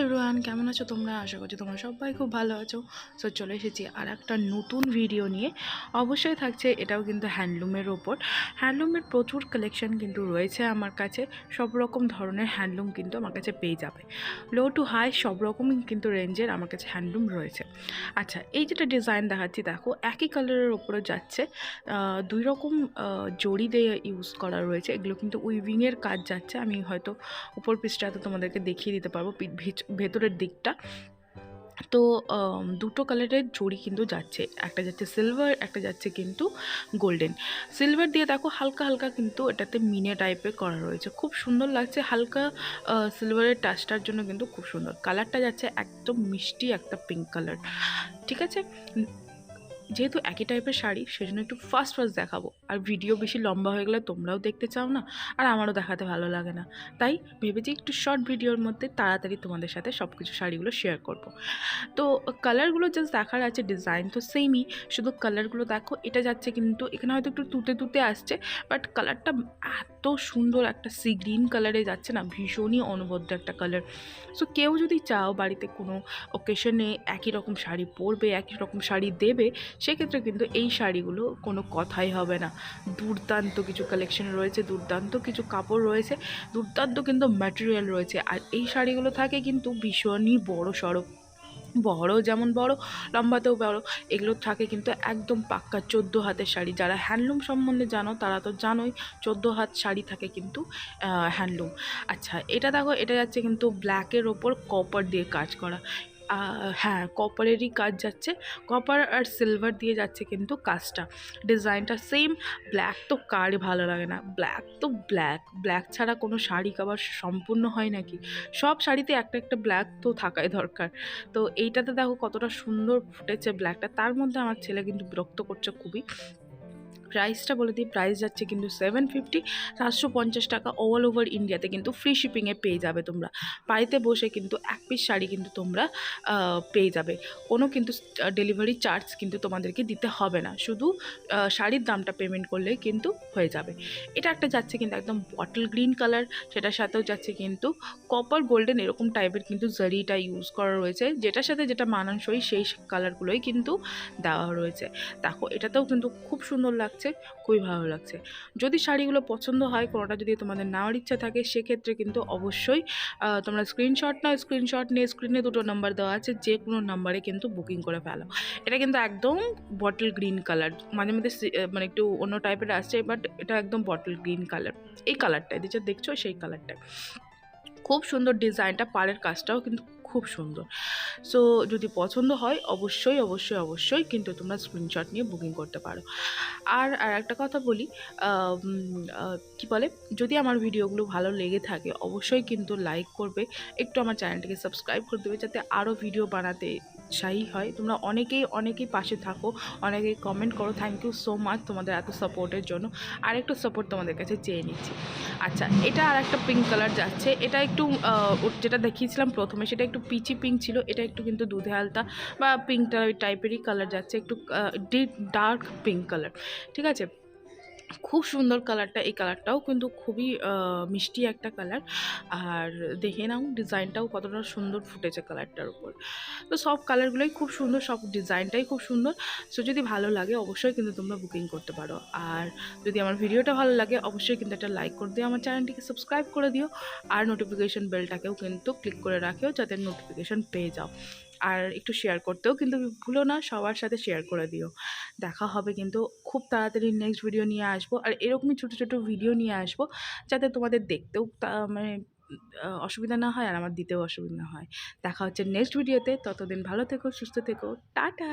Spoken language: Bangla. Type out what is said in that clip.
এভরিওয়ান কেমন আছো তোমরা? আশা করছি তোমরা সবাই খুব ভালো আছো। সো চলে এসেছি আর একটা নতুন ভিডিও নিয়ে। অবশ্যই থাকছে, এটাও কিন্তু হ্যান্ডলুমের ওপর। হ্যান্ডলুমের প্রচুর কালেকশন কিন্তু রয়েছে আমার কাছে। সব রকম ধরনের হ্যান্ডলুম কিন্তু আমার কাছে পেয়ে যাবে। লো টু হাই সব রকমই কিন্তু রেঞ্জের আমার কাছে হ্যান্ডলুম রয়েছে। আচ্ছা এই যেটা ডিজাইন দেখাচ্ছি, দেখো, একই কালারের ওপরে যাচ্ছে। দুই রকম জড়ি দিয়ে ইউজ করা রয়েছে। এগুলো কিন্তু উইভিংয়ের কাজ যাচ্ছে। আমি হয়তো উপর পিসটাতে তোমাদেরকে দেখিয়ে দিতে পারব। ভেতরের দিকটা। তো দুটো কালারের জড়ি কিন্তু যাচ্ছে। একটা যাচ্ছে সিলভার একটা যাচ্ছে কিন্তু গোল্ডেন সিলভার দিয়ে দেখো হালকা হালকা কিন্তু এটাতে মিনে টাইপের করা রয়েছে। খুব সুন্দর লাগছে, হালকা সিলভারের টাচটার জন্য কিন্তু খুব সুন্দর। কালারটা যাচ্ছে একদম মিষ্টি একটা পিঙ্ক কালার ঠিক আছে? যেহেতু একই টাইপের শাড়ি, সেজন্য একটু ফার্স্ট ফার্স্ট দেখাবো। আর ভিডিও বেশি লম্বা হয়ে গেলে তোমরাও দেখতে চাও না, আর আমারও দেখাতে ভালো লাগে না। তাই ভেবেছি একটু শর্ট ভিডিওর মধ্যে তাড়াতাড়ি তোমাদের সাথে সব কিছু শাড়িগুলো শেয়ার করব। তো কালারগুলো জাস্ট দেখার আছে ডিজাইন তো সেমই শুধু কালারগুলো দেখো, এটা যাচ্ছে কিন্তু এখানে হয়তো একটু তুতে তুতে আসছে বাট কালারটা এত সুন্দর একটা সি গ্রিন কালারে যাচ্ছে না, ভীষণই অনবদ্য একটা কালার সো কেউ যদি চাও বাড়িতে কোনো ওকেশনে একই রকম শাড়ি পরবে, একই রকম শাড়ি দেবে সেক্ষেত্রে কিন্তু এই শাড়িগুলো কোনো কথাই হবে না। দুর্দান্ত কিছু কালেকশন রয়েছে, দুর্দান্ত কিছু কাপড় রয়েছে, দুর্দান্ত কিন্তু ম্যাটেরিয়াল রয়েছে। আর এই শাড়িগুলো থাকে কিন্তু ভীষণই বড় সড়ক বড় যেমন বড়, লম্বাতেও বড়। এগুলো থাকে কিন্তু একদম পাক্কা চোদ্দ হাতের শাড়ি। যারা হ্যান্ডলুম সম্বন্ধে জানো, তারা তো জানোই, চোদ্দ হাত শাড়ি থাকে কিন্তু হ্যান্ডলুম আচ্ছা এটা দেখো, এটা যাচ্ছে কিন্তু ব্ল্যাকের ওপর কপার দিয়ে কাজ করা। হ্যাঁ কপারেরই কাজ যাচ্ছে। কপার আর সিলভার দিয়ে যাচ্ছে কিন্তু কাজটা। ডিজাইনটা সেম ব্ল্যাক তো কার ভালো লাগে না। ব্ল্যাক তো ব্ল্যাক ব্ল্যাক ছাড়া কোনো শাড়ি কাবার সম্পূর্ণ হয় নাকি? সব শাড়িতে একটা একটা ব্ল্যাক তো থাকাই দরকার। তো এইটাতে দেখো কতটা সুন্দর ফুটেছে ব্ল্যাকটা তার মধ্যে আমার ছেলে কিন্তু বিরক্ত করছে খুবই। প্রাইসটা বলে দিই, প্রাইস যাচ্ছে কিন্তু সেভেন ফিফটি সাতশো পঞ্চাশ টাকা অল ওভার ইন্ডিয়াতে কিন্তু ফ্রি শিপিংয়ে পেয়ে যাবে তোমরা। বাড়িতে বসে কিন্তু এক পিস শাড়ি কিন্তু তোমরা পেয়ে যাবে। কোনো কিন্তু ডেলিভারি চার্জ কিন্তু তোমাদেরকে দিতে হবে না। শুধু শাড়ির দামটা পেমেন্ট করলেই কিন্তু হয়ে যাবে। এটা একটা যাচ্ছে কিন্তু একদম বটল গ্রিন কালার সেটার সাথেও যাচ্ছে কিন্তু কপার গোল্ডেন এরকম টাইপের কিন্তু জারিটা ইউজ করা রয়েছে। যেটার সাথে যেটা মানানসই সেই কালারগুলোই কিন্তু দেওয়া রয়েছে। দেখো, এটাতেও কিন্তু খুব সুন্দর লাগছে খুবই ভালো লাগছে। যদি শাড়িগুলো পছন্দ হয়, কোনোটা যদি তোমাদের নেওয়ার ইচ্ছা থাকে, সেক্ষেত্রে কিন্তু অবশ্যই তোমরা স্ক্রিনশট নাও স্ক্রিনশট নিয়ে স্ক্রিনে দুটো নাম্বার দেওয়া আছে যে কোনো নাম্বারে কিন্তু বুকিং করে ফেলো। এটা কিন্তু একদম বটল গ্রিন কালার মাঝে সি- মানে একটু অন্য টাইপের আসছে বাট এটা একদম বটল গ্রিন কালার এই কালারটাই যেটা দেখছ সেই কালারটাই খুব সুন্দর ডিজাইনটা পাড়ের কাজটাও কিন্তু খুব সুন্দর। সো যদি পছন্দ হয়, অবশ্যই অবশ্যই অবশ্যই কিন্তু তোমরা স্ক্রিনশট নিয়ে বুকিং করতে পারো। আর আর একটা কথা বলি কি বলে? যদি আমার ভিডিওগুলো ভালো লেগে থাকে, অবশ্যই কিন্তু লাইক করবে। একটু আমার চ্যানেলটিকে সাবস্ক্রাইব করে দেবে, যাতে আরও ভিডিও বানাতে উৎসাহী হয়। তোমরা অনেকেই অনেকেই পাশে থাকো, অনেকেই কমেন্ট করো। থ্যাংক ইউ সো মাচ তোমাদের এত সাপোর্টের জন্য। আর একটু সাপোর্ট তোমাদের কাছে চেয়ে নিচ্ছি। আচ্ছা এটা আর একটা পিঙ্ক কালার যাচ্ছে। এটা একটু যেটা দেখিয়েছিলাম প্রথমে, সেটা একটু পিচি পিঙ্ক ছিল। এটা একটু কিন্তু দুধে আলতা বা পিঙ্ক টাইপেরই কালার যাচ্ছে। একটু ডিপ ডার্ক পিঙ্ক কালার ঠিক আছে? খুব সুন্দর কালারটা, এই কালারটাও কিন্তু খুবই মিষ্টি একটা কালার। আর দেখে নাও ডিজাইনটাও কতটা সুন্দর ফুটেছে কালারটার উপর। তো সব কালারগুলোই খুব সুন্দর, সব ডিজাইনটাই খুব সুন্দর। সো যদি ভালো লাগে অবশ্যই কিন্তু তোমরা বুকিং করতে পারো। আর যদি আমার ভিডিওটা ভালো লাগে অবশ্যই কিন্তু একটা লাইক করে দিও, আমার চ্যানেলটিকে সাবস্ক্রাইব করে দিও। আর নোটিফিকেশন বেলটাকেও কিন্তু ক্লিক করে রাখিও যাতে নোটিফিকেশন পেয়ে যাও। আর একটু শেয়ার করতেও কিন্তু ভুলো না, সবার সাথে শেয়ার করে দিও। দেখা হবে কিন্তু খুব তাড়াতাড়ি নেক্সট ভিডিও নিয়ে আসব। আর এরকমই ছোটো ছোটো ভিডিও নিয়ে আসব, যাতে তোমাদের দেখতেও মানে অসুবিধা না হয় আর আমার দিতেও অসুবিধা না হয়। দেখা হচ্ছে নেক্সট ভিডিওতে ততদিন ভালো থেকো, সুস্থ থেকো। টাটা!